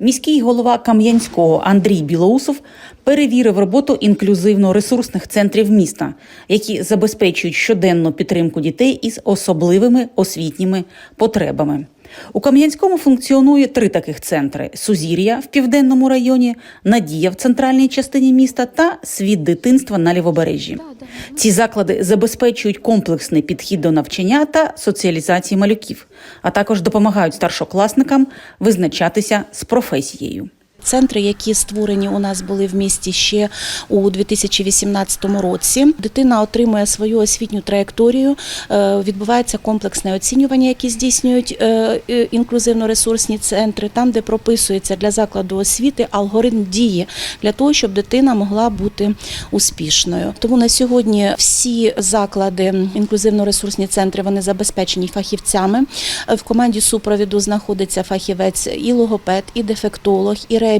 Міський голова Кам'янського Андрій Білоусов перевірив роботу інклюзивно-ресурсних центрів міста, які забезпечують щоденну підтримку дітей із особливими освітніми потребами. У Кам'янському функціонує три таких центри: Сузір'я в південному районі, Надія в центральній частині міста та світ дитинства на лівобережжі. Ці заклади забезпечують комплексний підхід до навчання та соціалізації малюків, а також допомагають старшокласникам визначатися з професією. Центри, які створені у нас були в місті ще у 2018 році, дитина отримує свою освітню траєкторію. е, Відбувається комплексне оцінювання, які здійснюють е, е, інклюзивно-ресурсні центри, там, де прописується для закладу освіти алгоритм дії для того, щоб дитина могла бути успішною. Тому на сьогодні всі заклади інклюзивно-ресурсні центри вони забезпечені фахівцями. В команді супровіду знаходиться фахівець і логопед, і дефектолог, і реабілітолог,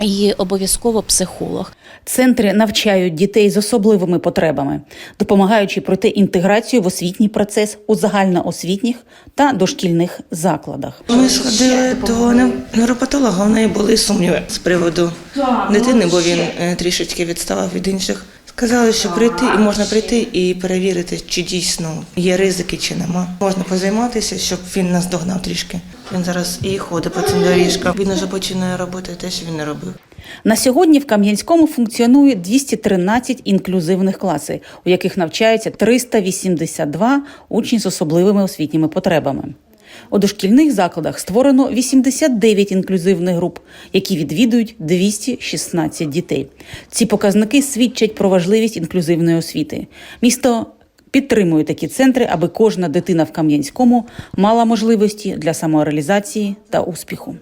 і обов'язково психолог. Центри навчають дітей з особливими потребами, допомагаючи пройти інтеграцію в освітній процес у загальноосвітніх та дошкільних закладах. Ми сходили до нев- невропатолога, в неї були сумніви з приводу дитини, бо він е, трішечки відставав від інших. Сказали, що прийти і можна прийти і перевірити, чи дійсно є ризики, чи нема. Можна позайматися, щоб він нас догнав трішки. Він зараз і ходить по цим доріжкам. Він вже починає робити те, що він не робив. На сьогодні в Кам'янському функціонує 213 інклюзивних класів, у яких навчаються 382 учні з особливими освітніми потребами. У дошкільних закладах створено 89 інклюзивних груп, які відвідують 216 дітей. Ці показники свідчать про важливість інклюзивної освіти. Місто підтримує такі центри, аби кожна дитина в Кам'янському мала можливості для самореалізації та успіху.